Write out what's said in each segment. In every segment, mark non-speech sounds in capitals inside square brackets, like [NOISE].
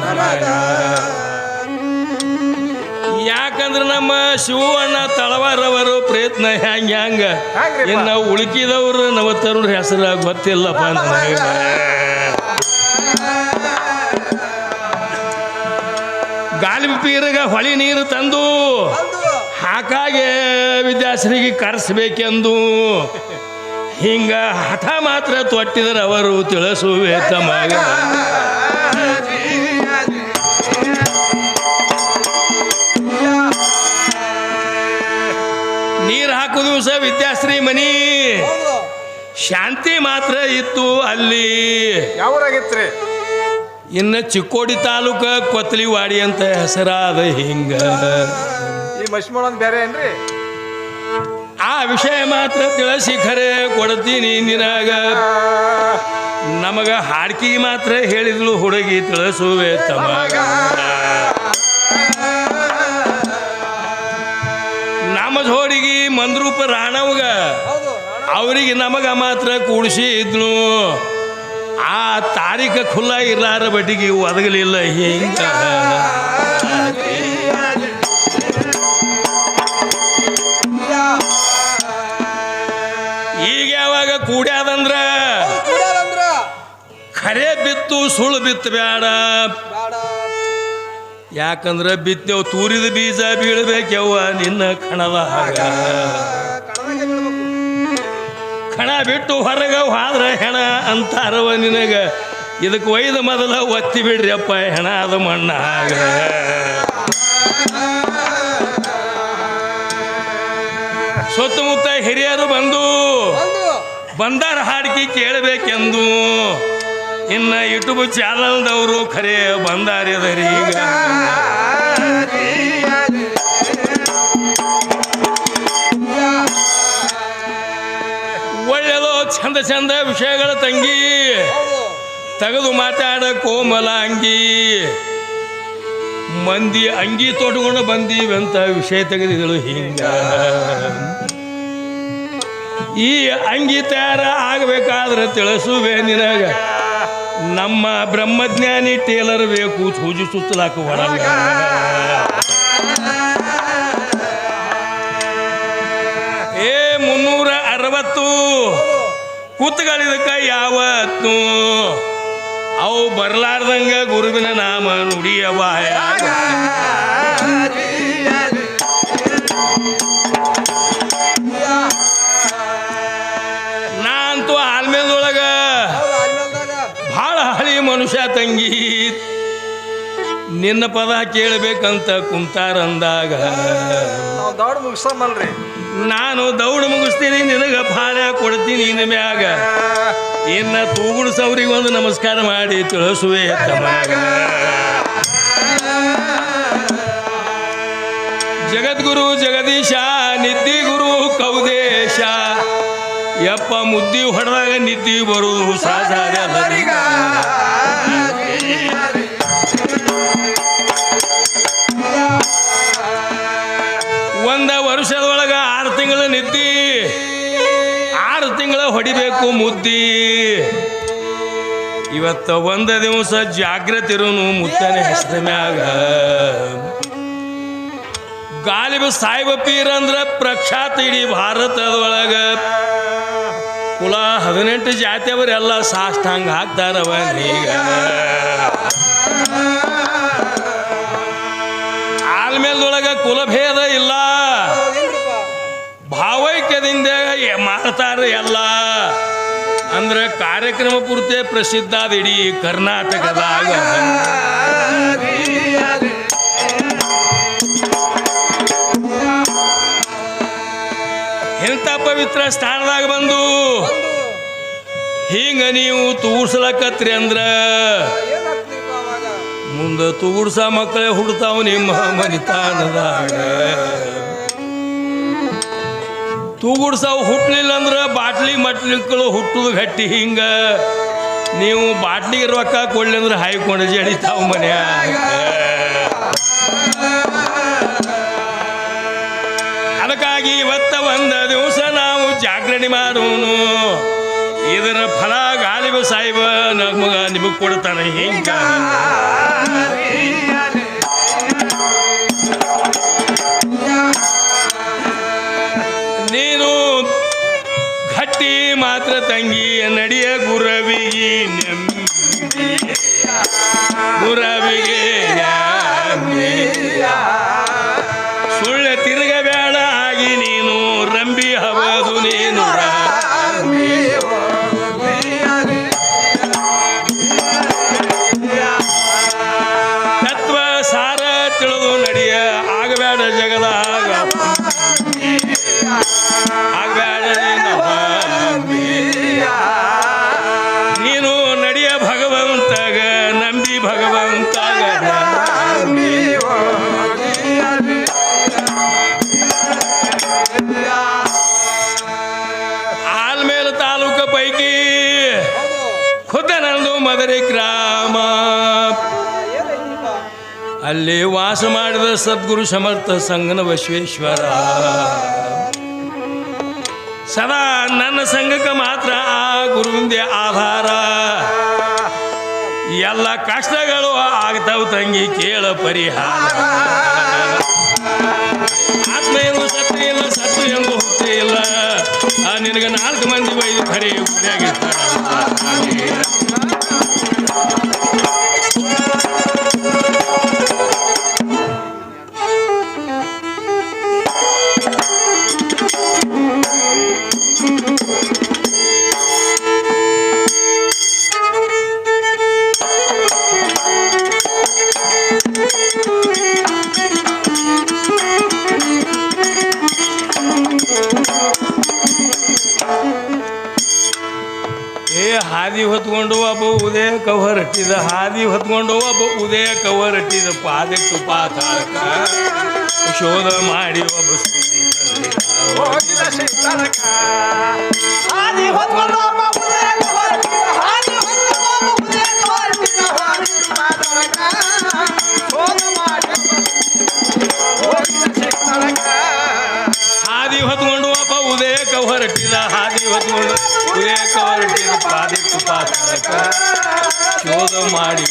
ನನಗ ಯಾಕಂದ್ರೆ ನಮ್ಮ ಶಿವಣ್ಣ ತಳವಾರವರು ಪ್ರಯತ್ನ ಹ್ಯಾಂಗ ಹ್ಯಾಂಗ? ಇನ್ನು ನಮ್ಮ ನವತರುಣ ಹೆಸರು ಗೊತ್ತಿಲ್ಲಪ್ಪ ಗಾಳಿ ಗಾಲಿ ಪೀರಗ ಹೊಳಿ ನೀರು ತಂದು ಹಾಕಾಗೆ ವಿದ್ಯಾಶ್ರೀಗೆ ಕರೆಸ್ಬೇಕೆಂದು. ಹಿಂಗ ಹಠ ಮಾತ್ರ ತೊಟ್ಟಿದ್ರೆ ಅವರು ತಿಳಿಸುವೆ ತಮಗ ನೀರು ಹಾಕೋ ದಿವಸ ವಿದ್ಯಾಶ್ರೀ ಮನಿ. ಶಾಂತಿ ಮಾತ್ರ ಇತ್ತು ಅಲ್ಲಿ. ಯಾವ್ರಾಗಿತ್ರಿ? ಇನ್ನು ಚಿಕ್ಕೋಡಿ ತಾಲೂಕ ಕೊತ್ಲಿವಾಡಿ ಅಂತ ಹೆಸರಾದ ಹಿಂಗ. ಈ ಬೇರೆ ಏನ್ರಿ? ಆ ವಿಷಯ ಮಾತ್ರ ತಿಳಿಸಿ ಖರೆ ಕೊಡ್ತೀನಿ ನಿನಗ. ನಮಗ ಹಾಡ್ಕಿ ಮಾತ್ರ ಹೇಳಿದ್ಲು ಹುಡುಗಿ ತಿಳಿಸುವೆ ತಮಗ. ಮಂದ್ರೂಪ ರಾಣವ್ಗ. ಅವರಿಗೆ ನಮಗ ಮಾತ್ರ ಕೂಡಿಸಿ ಇದ್ನು ಆ ತಾರೀಖ ಖುಲ್ಲ ಇರ್ಲಾರ ಬಟ್ಟಿಗೆ ಒದಗಲಿಲ್ಲ ಹಿಂಗ ಈಗ ಯಾವಾಗ ಕೂಡ್ಯಾದಂದ್ರ? ಖರೆ ಬಿತ್ತು ಸುಳ್ಳು ಬಿತ್ತು ಬೇಡ ಯಾಕಂದ್ರ ಬಿತ್ತೇವು ತೂರಿದ ಬೀಜ ಬೀಳ್ಬೇಕೆವ್ವ ನಿನ್ನ ಕಣದ ಹಾಗ. ಕಣ ಬಿಟ್ಟು ಹೊರಗ ಹಾದ್ರ ಹೆಣ ಅಂತಾರವ ನಿನಗ. ಇದಕ್ಕೆ ಒಯ್ದ ಮೊದಲ ಒತ್ತಿ ಬಿಡ್ರಿ ಅಪ್ಪ ಹೆಣ ಅದು ಮಣ್ಣಾಗ ಸುತ್ತಮುತ್ತ ಹಿರಿಯರು ಬಂದು ಬಂದಾರ ಹಾಡಿಕೆ ಕೇಳಬೇಕೆಂದು. ಇನ್ನ ಯೂಟ್ಯೂಬ್ ಚಾನಲ್ದವರು ಖರೆ ಬಂದಾರಿದರಿ ಈಗ. ಒಳ್ಳೆಯದು ಚಂದ ಚಂದ ವಿಷಯಗಳ ತಂಗಿ. ತೆಗೆದು ಮಾತಾಡ ಕೋಮಲ ಅಂಗಿ ಮಂದಿ ಅಂಗಿ ತೊಟ್ಕೊಂಡು ಬಂದೀವಂತ ವಿಷಯ ತೆಗೆದಿದ್ದಳು ಹಿಂಗ. ಈ ಅಂಗಿ ತಯಾರ ಆಗಬೇಕಾದ್ರೆ ತಿಳಿಸುವೆ ನಿನಗ. ನಮ್ಮ ಬ್ರಹ್ಮಜ್ಞಾನಿ ಟೇಲರ್ ಬೇಕು, ಸೂಜಿ ಸುತ್ತಲಾಕ ಹೊರಗ ಏ, ಮುನ್ನೂರ ಅರವತ್ತು. ಕೂತ್ಗಳಿದಕ್ಕ ಯಾವತ್ತು? ಅವು ಬರ್ಲಾರ್ದಂಗ ಗುರುವಿನ ನಾಮ ನುಡಿಯವ. ತಂಗಿ ನಿನ್ನ ಪದ ಕೇಳಬೇಕಂತ ಕುಂತಾರಂದಾಗ. ನಾವು ದೌಡ್ ಮುಗಿಸಮಲ್ರಿ ನಾನು ದೌಡ್ ಮುಗಿಸ್ತೀನಿ ನಿನಗ ಭಾಳ ಕೊಡ್ತೀನಿ ಇನ್ನ ಮ್ಯಾಗ. ಇನ್ನ ತೂಗುಡು ಸವ್ರಿಗೆ ಒಂದು ನಮಸ್ಕಾರ ಮಾಡಿ ತಿಳಿಸುವೆ ತಮಗ ಜಗದ್ಗುರು ಜಗದೀಶ ನಿದ್ದಿ ಗುರು ಕೌದೇಶ. ಯಪ್ಪ ಮುದ್ದಿ ಹೊಡೆದಾಗ ನಿದ್ದಿ ಬರುವುದು ಸಹಜ. ಒಂದ ವರ್ಷದೊಳಗ ಆರು ತಿಂಗಳ ನಿದ್ದಿ, ಆರು ತಿಂಗಳ ಹೊಡಿಬೇಕು ಮುದ್ದಿ. ಇವತ್ತ ಒಂದ ದಿವಸ ಜಾಗ್ರತೆ ಇರೋನು ಮುತ್ತನೆ ಹೆಸರ ಮ್ಯಾಗ. ಗಾಲಿಬ ಸಾಯಿಬ ಪೀರ್ ಅಂದ್ರ ಪ್ರಖ್ಯಾತ ಇಡೀ ಭಾರತದೊಳಗ. ಕುಲ ಹದಿನೆಂಟು ಜಾತಿಯವರೆಲ್ಲ ಸಾಷ್ಟಾಂಗ ಹಾಕ್ತಾರವ ನೀಗ ಆಲ್ಮೇಲ್ದೊಳಗ ಕುಲಭೇದ ಇಲ್ಲ. ಭಾವೈಕ್ಯದಿಂದ ಮಾಡ್ತಾರೆ ಎಲ್ಲ. ಅಂದ್ರೆ ಕಾರ್ಯಕ್ರಮ ಪೂರ್ತಿ ಪ್ರಸಿದ್ಧ ಇಡೀ ಕರ್ನಾಟಕದಾಗ. ಪವಿತ್ರ ಸ್ಥಾನದಾಗ ಬಂದು ಹಿಂಗ ನೀವು ತೂರ್ಸ್ಲಕತ್ರಿ ಅಂದ್ರ ಮುಂದೆ ತೂಗುಡ್ಸ ಮಕ್ಕಳೇ ಹುಡ್ತಾವ ನಿಮ್ಮ ಮನಿತಾನದಾಗ. ತೂಗುಡ್ಸಾವ್ ಹುಟ್ಲಿಲ್ಲ ಅಂದ್ರೆ ಬಾಟ್ಲಿ ಮಟ್ಲಿಕ್ಕಳು ಹುಟ್ಟುದು ಗಟ್ಟಿ ಹಿಂಗ. ನೀವು ಬಾಟ್ಲಿಗೆ ರೊಕ್ಕ ಕೊಡ್ಲಿ ಅಂದ್ರೆ ಹಾಯ್ಕೊಂಡು ಜಡಿತಾವ ಮನ್ಯಾಗ. ಅದಕ್ಕಾಗಿ ಇವತ್ತ ಒಂದ ದಿವಸ ನಾವು ಜಾಗರಣೆ ಮಾಡೋನು ಇದರ ಫಲ ಗಾಲಿಬ ಸಾಹಿಬ ನಮಗ ನಿಮಗ್ ಕೊಡ್ತಾನೆ ಹಿಂಗ ನೀನು ಗಟ್ಟಿ ಮಾತ್ರ ತಂಗಿ ನಡಿಯ ಗುರವಿಗೆ ಗುರವಿಗೆ. ಸುಳ್ಳ ತಿರುಗಬೇಡ ನೀನು ನಡಿಯ ಭಗವಂತಗ, ನಂಬಿ ಭಗವಂತಗ. ಆಲ್ಮೇಲ ತಾಲೂಕು ಪೈಕಿ ಖುದ್ದ ನಂದು ಮದರಿ ಗ್ರಾಮ. ಅಲ್ಲಿ ವಾಸ ಮಾಡಿದ ಸದ್ಗುರು ಸಮರ್ಥ ಸಂಗನ ಬಸವೇಶ್ವರ. ಸದಾ ನನ್ನ ಸಂಘಕ್ಕೆ ಮಾತ್ರ ಆ ಗುರುವಿಂದೆ ಆಧಾರ. ಎಲ್ಲ ಕಷ್ಟಗಳು ಆಗ್ತಾವ ತಂಗಿ, ಕೇಳ ಪರಿಹಾರ. ಆತ್ಮ ಎಂದು ಸತ್ಯ ಇಲ್ಲ ಸತ್ತು ಎಂದು ಹುಟ್ಟಿ ಇಲ್ಲ. ನಿನಗೆ ನಾಲ್ಕು ಮಂದಿ ವೈದ್ಯ ಖರೆ ಗುರಿಯಾಗಿರ್ತಾರ ಕವರ್ ಹಟ್ಟಿದ ಹಾದಿ ಹೊತ್ಕೊಂಡು ಒಬ್ಬ ಉದಯ ಕವರ್ ಹಟ್ಟಿದ ಪಾದಕ್ಕೆ ಪಾತಾಳಕ ಶೋಧ ಮಾಡಿ ಒಬ್ಬ ಸುದ್ದಿ ತಂದಿದ. ಹೋಗಿದ ಶೀತಳಕ ಹಾದಿ ಹೊತ್ಕೊಂಡು ಒಬ್ಬ ಉದಯಕ ಹೊರಟಿದ, ಹಾದಿ ಹೊತ್ಕೊಂಡು ಒಬ್ಬ ಉದಯಕ ಹೊರಟಿದ, ಹಾದಿ ಮಾತಾಡಕ ಹೋದ ಮಾಡಿ ಹೋಗಿದ ಶೀತಳಕ ಹಾದಿ ಹೊತ್ಕೊಂಡು ಒಬ್ಬ ಉದಯಕ ಹೊರಟಿದ ಹಾದಿ ಹೊತ್ಕೊಂಡು ಉದಯಕ ಹೊರಟಿದ ಪಾದಿ ಪಾತಾಳಕ ಶೋಧ ಮಾಡಿ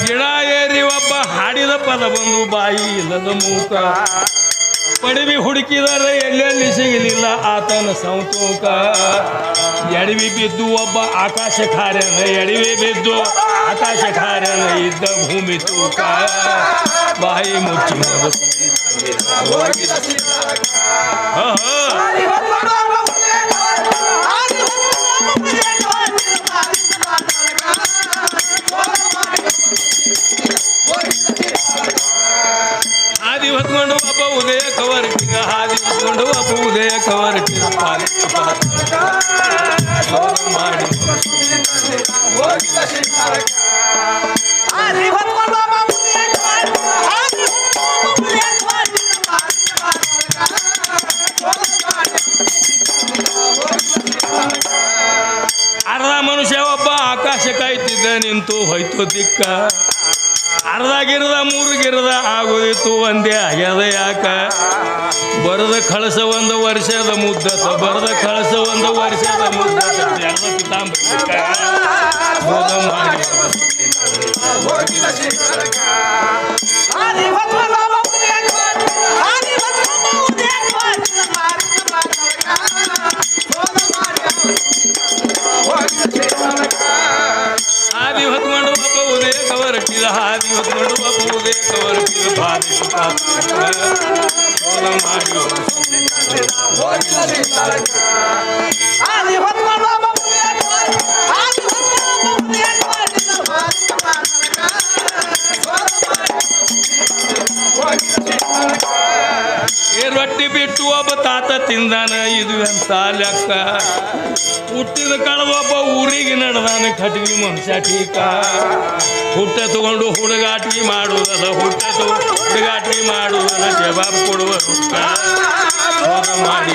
ಗಿಡ ಏರಿ ಒಬ್ಬ ಹಾಡಿದ ಪದ ಬಂದು ಬಾಯಿ ಇಲ್ಲದ ಮೂಕ. ಪಡಿವಿ ಹುಡುಕಿದರೆ ಎಲ್ಲೆಲ್ಲಿ ಸಿಗಲಿಲ್ಲ? ಆತನ ಸಂತೋಕ. ಎಡವಿ ಬಿದ್ದು ಒಬ್ಬ ಆಕಾಶ ಕಾರ್ಯನ ಎಡವಿ ಬಿದ್ದು ಆಕಾಶ ಕಾರ್ಯನ ಇದ್ದ ಭೂಮಿ ತೂಕ. ಬಾಯಿ ಮುಚ್ಚಿ ಮಾಡಿ ಹೋಗಿದ ಶೀತಳಕ ಹಾದಿ ಹೊತ್ಕೊಂಡು ಒಬ್ಬ ಉದಯಕ ಹೊರಟಿದ, ಹಾದಿ ಹೊತ್ಕೊಂಡು ಒಬ್ಬ ಉದಯಕ ಹೊರಟಿದ, ಹಾದಿ ಅರ್ಧ ಮನುಷ್ಯ ಒಬ್ಬ ಆಕಾಶ ಕಾಯ್ತಿದ್ದ ನಿಂತು ಹೋಯ್ತು ದಿಕ್ಕ. ಅರ್ಧ ಗಿರದ ಮೂರು ಗಿರದ ಆಗೋದಿತ್ತು, ಒಂದೇ ಆಗ್ಯದ ಯಾಕ? ಬರದ ಕಳಸ ಒಂದು ವರ್ಷದ ಮುದ್ದತ ಬರದ ಕಳಸ ಒಂದು ವರ್ಷದ ಮುದ್ದತ ಎಲ್ಲ ರೊಟ್ಟಿ ಬಿಟ್ಟು ಒಬ್ಬ ತಾತ ತಿಂದಾನ ಇದು ಅಂತ ಲೆಕ್ಕ ಹುಟ್ಟಿದ ಕಳೆದ ಒಬ್ಬ ಊರಿಗೆ ನಡೆದಾನ ಕಟ್ಗಿ ಮನುಷ್ಯ ಟೀಕ ಹುಟ್ಟ ತಗೊಂಡು ಹುಡುಗಾಟಿಗೆ ಮಾಡುವುದಲ್ಲ ಹುಟ್ಟ ತಗೊಂಡು ಹುಡುಗಾಟಿಗೆ ಮಾಡುವುದಲ್ಲ ಜವಾಬ್ ಕೊಡುವ ರೊಕ್ಕ ಶೋಧ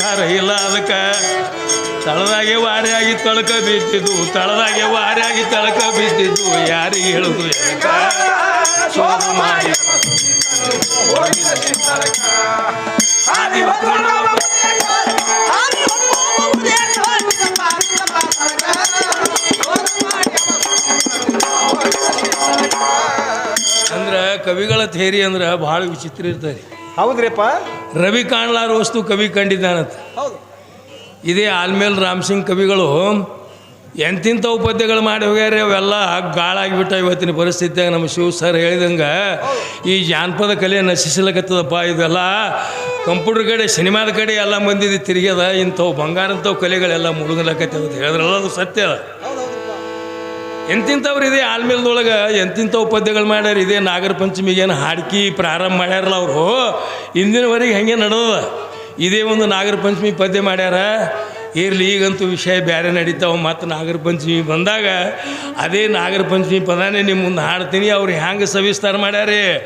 ಖಾರ ಇಲ್ಲ ಅದಕ್ಕೆ. ತಳದಾಗೆ ವಾರಿಯಾಗಿ ತಳಕ ಬಿದ್ದಿದ್ದು, ತಳದಾಗೆ ವಾರಿಯಾಗಿ ತಳಕ ಬಿದ್ದಿದ್ದು, ಯಾರಿಗೆ ಹೇಳುದು ಅಂದ್ರ ಕವಿಗಳ ಥೇರಿ ಅಂದ್ರೆ ಬಹಳ ವಿಚಿತ್ರ ಇರ್ತಾರೆ ಹೌದ್ರಿಪ್ಪ? ರವಿ ಕಾಣ್ಲಾರ ವಸ್ತು ಕವಿ ಕಂಡಿದ್ದಾನಂತ. ಇದೇ ಆಲ್ಮೇಲ್ ರಾಮ್ ಸಿಂಗ್ ಕವಿಗಳು ಎಂತಿಂಥವು ಪದ್ಯಗಳು ಮಾಡಿ ಹೋಗ್ಯಾರ ಅವೆಲ್ಲ ಗಾಳಾಗಿಬಿಟ್ಟ ಇವತ್ತಿನ ಪರಿಸ್ಥಿತಿಯಾಗ ನಮ್ಮ ಶಿವ ಸರ್ ಹೇಳಿದಂಗೆ ಈ ಜಾನಪದ ಕಲೆ ನಶಿಸಲಕತ್ತದಪ್ಪ ಇದೆಲ್ಲ ಕಂಪ್ಯೂಟರ್ ಕಡೆ ಸಿನಿಮಾದ ಕಡೆ ಎಲ್ಲ ಮಂದಿದ್ದು ತಿರುಗ್ಯದ ಇಂಥವು ಬಂಗಾರಂಥವು ಕಲೆಗಳೆಲ್ಲ ಮುಳುಗಲಕತ್ತೆ ಅಂತ ಹೇಳಿದ್ರಲ್ಲ ಅದು ಸತ್ಯ ಅದ. ಎಂತಿಂಥವ್ರು ಇದೆ? ಆಲ್ಮೇಲ್ದೊಳಗೆ ಎಂತಿಂಥವು ಪದ್ಯಗಳು ಮಾಡ್ಯಾರ? ಇದೇ ನಾಗರ ಪಂಚಮಿಗೇನು ಹಾಡ್ಕಿ ಪ್ರಾರಂಭ ಮಾಡ್ಯಾರಲ್ಲ ಅವರು? ಇಂದಿನವರೆಗೆ ಹಂಗೆ ನಡೆದ ಇದೇ ಒಂದು ನಾಗರ ಪಂಚಮಿ ಪದ್ಯ ಮಾಡ್ಯಾರ. ಇರಲಿ ಈಗಂತೂ ವಿಷಯ ಬೇರೆ ನಡೀತಾವೆ. ಮತ್ತು ನಾಗರ ಪಂಚಮಿ ಬಂದಾಗ ಅದೇ ನಾಗರ ಪಂಚಮಿ ಪದಾನೇ ನಿಮ್ಮ ಮುಂದೆ ಹಾಡ್ತೀನಿ. ಅವ್ರು ಹ್ಯಾಂಗೆ ಸವಿಸ್ತಾರ ಮಾಡ್ಯಾರೆ?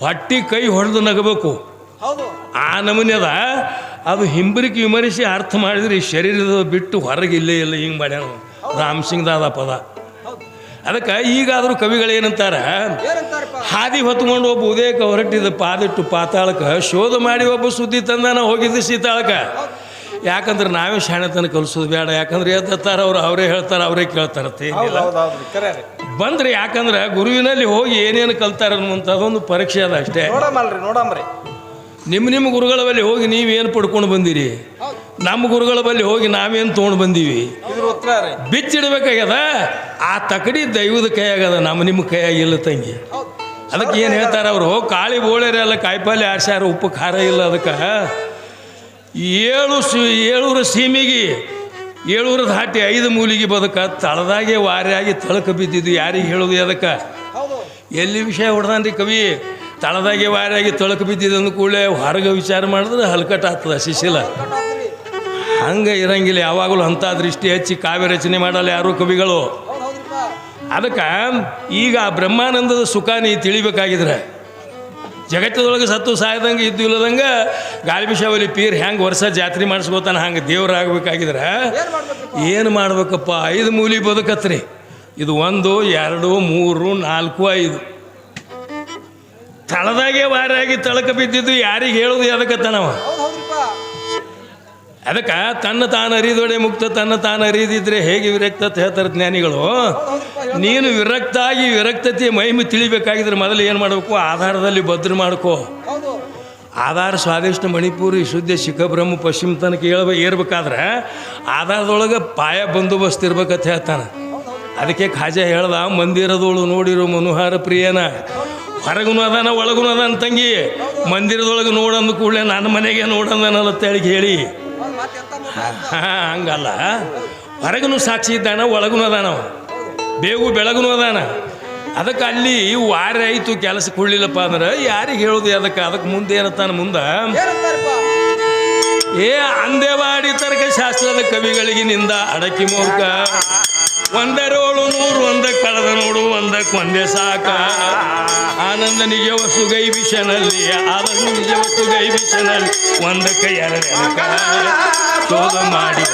ಹೊಟ್ಟಿ ಕೈ ಹೊಡೆದು ನಗಬೇಕು. ಹೌದು. ಆ ನಮೂನೆ ಅದ. ಅದು ಹಿಂಬರಿಕೆ ವಿಮರಿಸಿ ಅರ್ಥ ಮಾಡಿದ್ರೆ ಈ ಶರೀರದ ಬಿಟ್ಟು ಹೊರಗೆ ಇಲ್ಲೇ ಇಲ್ಲ. ಹಿಂಗೆ ಮಾಡ್ಯಾರ ರಾಮ್ ಸಿಂಗ್ದಾದ ಪದ. ಅದಕ್ಕೆ ಈಗಾದರೂ ಕವಿಗಳೇನಂತಾರೆ ಹಾದಿ ಹೊತ್ಕೊಂಡು ಒಬ್ಬ ಉದಯಕ್ಕೆ ಹೊರಟಿದ ಪಾದಿಟ್ಟು ಪಾತಾಳಕ್ಕೆ ಶೋಧ ಮಾಡಿ ಒಬ್ಬ ಸುದ್ದಿ ತಂದಾನ ಹೋಗಿದ್ದು ಸೀತಾಳಕ್ಕೆ. ಯಾಕಂದ್ರೆ ನಾವೇ ಶಾಣೆತನ ಕಲಿಸೋದು ಬೇಡ. ಯಾಕಂದ್ರೆ ಎದ್ದಾರ ಅವ್ರು? ಅವರೇ ಹೇಳ್ತಾರೆ ಅವರೇ ಕೇಳ್ತಾರೆ ಬಂದ್ರೆ ಯಾಕಂದ್ರೆ ಗುರುವಿನಲ್ಲಿ ಹೋಗಿ ಏನೇನು ಕಲ್ತಾರ ಅನ್ನುವಂಥದ್ದೊಂದು ಪರೀಕ್ಷೆ ಅದ ಅಷ್ಟೇ. ನೋಡಮ್ರಿ ನಿಮ್ಮ ನಿಮ್ಮ ಗುರುಗಳ ಬಳಿ ಹೋಗಿ ನೀವೇನು ಪಡ್ಕೊಂಡು ಬಂದಿರಿ? ನಮ್ಮ ಗುರುಗಳ ಬಳಿ ಹೋಗಿ ನಾವೇನು ತೊಗೊಂಡು ಬಂದೀವಿ? ಬಿಚ್ಚಿಡ್ಬೇಕಾಗ್ಯದ? ಆ ತಕಡಿ ದೈವದ ಕೈಯಾಗದ ನಮ್ಮ ನಿಮ್ಮ ಕೈಯಾಗಿಲ್ಲ ತಂಗಿ. ಅದಕ್ಕೆ ಏನು ಹೇಳ್ತಾರೆ ಅವರು? ಕಾಳಿ ಬೋಳೆರೆಲ್ಲ ಕಾಯಿಪಲ್ಲೆ ಆರ್ಸ್ಯಾರ ಉಪ್ಪು ಖಾರ ಇಲ್ಲ ಅದಕ್ಕೆ. ಏಳು ಸಿ ಏಳೂರ ಸೀಮಿಗೆ ಏಳೂರ ದಾಟಿ ಐದು ಮೂಲಿಗೆ ಬದಕ ತಳದಾಗೆ ವಾರಿಯಾಗಿ ತಳಕ ಬಿದ್ದಿದ್ದು ಯಾರಿಗೆ ಹೇಳೋದು ಅದಕ್ಕೆ? ಎಲ್ಲಿ ವಿಷಯ ಹೊಡೆದಾನ್ರಿ ಕವಿ? ತಳದಾಗೆ ವಾರಿಯಾಗಿ ತಳಕ ಬಿದ್ದಿದ್ದು ಅಂದ ಕೂಡಲೇ ಹೊರಗೆ ವಿಚಾರ ಮಾಡಿದ್ರೆ ಹಲ್ಕಟ್ ಆಗ್ತದ ಶಿಶಿಲ. ಹಂಗೆ ಇರಂಗಿಲ್ಲ, ಯಾವಾಗಲೂ ಅಂಥ ದೃಷ್ಟಿ ಹಚ್ಚಿ ಕಾವ್ಯ ರಚನೆ ಮಾಡಲ್ಲ ಯಾರು ಕವಿಗಳು. ಅದಕ್ಕೆ ಈಗ ಆ ಬ್ರಹ್ಮಾನಂದದ ಸುಖ ನೀ ತಿಳಿಬೇಕಾಗಿದ್ರೆ. ಜಗತ್ತದೊಳಗೆ ಸತ್ತು ಸಾಯ್ದಂಗೆ ಇದ್ದು ಇಲ್ಲದಂಗೆ ಗಾಳಿಬಿಷಾವಲಿ ಪೀರ್ ಹೆಂಗೆ ವರ್ಷ ಜಾತ್ರೆ ಮಾಡಿಸ್ಕೋತಾನೆ, ಹಂಗೆ ದೇವರಾಗಬೇಕಾಗಿದ್ರೆ ಏನ್ ಮಾಡ್ಬೇಕಪ್ಪ? ಐದು ಮೂಲಿ ಬದುಕತ್ರಿ. ಇದು ಒಂದು, ಎರಡು, ಮೂರು, ನಾಲ್ಕು, ಐದು. ತಳದಾಗೆ ವಾರಾಗಿ ತಳಕ ಬಿದ್ದಿದ್ದು ಯಾರಿಗೆ ಹೇಳೋದು ಹೌದು ಹೌದ್ರಿಪ್ಪ ಅದಕ್ಕೆ ತನ್ನ ತಾನು ಅರಿದೊಡೆ ಮುಕ್ತ, ತನ್ನ ತಾನು ಅರಿದಿದ್ರೆ ಹೇಗೆ ವಿರಕ್ತ ಅಂತ ಹೇಳ್ತಾರೆ ಜ್ಞಾನಿಗಳು? ನೀನು ವಿರಕ್ತ ಆಗಿ ವಿರಕ್ತತೆ ಮಹಿಮೆ ತಿಳಿಬೇಕಾಗಿದ್ರೆ ಮೊದಲು ಏನು ಮಾಡಬೇಕು? ಆಧಾರದಲ್ಲಿ ಭದ್ರ ಮಾಡ್ಕೊ. ಆಧಾರ ಸ್ವಾದಿಷ್ಟ ಮಣಿಪುರಿ, ಶುದ್ಧ ಶಿಖಬ್ರಹ್ಮ ಪಶ್ಚಿಮ ತನಕ ಹೇಳ್ಬೇಕು ಏರ್ಬೇಕಾದ್ರೆ ಆಧಾರದೊಳಗೆ ಪಾಯ ಬಂದೋಬಸ್ತ್ ಇರ್ಬೇಕಂತ ಹೇಳ್ತಾನೆ. ಅದಕ್ಕೆ ಖಾಜಾ ಹೇಳ್ದ ಮಂದಿರದೋಳು ನೋಡಿರೋ ಮನೋಹಾರ ಪ್ರಿಯನ, ಹೊರಗುನು ಅದಾನ, ಒಳಗುನು ಅದಾನ ತಂಗಿ, ಮಂದಿರದೊಳಗೆ ನೋಡಂದ ಕೂಡಲೇ ನನ್ನ ಮನೆಗೆ ನೋಡಂದನಲ್ಲ ಹೇಳಿ. [LAUGHS] ಹಂಗಲ್ಲ. ಹೊರಗೂ ಸಾಕ್ಷಿ ಇದ್ದಾನ ಒಳಗೂ ಅದಾನ. ಬೇಗು ಬೆಳಗುನು ಅದಾನ. ಅದಕ್ಕೆ ಅಲ್ಲಿ ವಾರ ಆಯಿತು ಕೆಲಸ ಕೊಡ್ಲಿಲ್ಲಪ್ಪ ಅಂದ್ರೆ ಯಾರಿಗೆ ಹೇಳೋದು ಅದಕ್ಕೆ? ಅದಕ್ಕೆ ಮುಂದೆ ಏನತ್ತಾನ ಮುಂದೆ? ಏ ಅಂದೇವಾಡಿ ತರಕ ಶಾಸ್ತ್ರದ ಕವಿಗಳಿಗೆ ನಿಂದ ಅಡಕಿ ಮೂರ್ಖ. ಒಂದರೋಳು ನೂರು ಒಂದ ಕಳೆದ ನೋಡು ಒಂದಕ್ಕೆ ಒಂದೇ ಸಾಕ. ಆನಂದ ನಿಜವ ಸುಗೈ ವಿಷನಲ್ಲಿ ಆನಂದ ನಿಜವ ಸುಗೈ ವಿಷನಲ್ಲಿ, ಒಂದಕ್ಕೆ ಎರಡಕ್ಕ ಶೋಧ ಮಾಡಿ.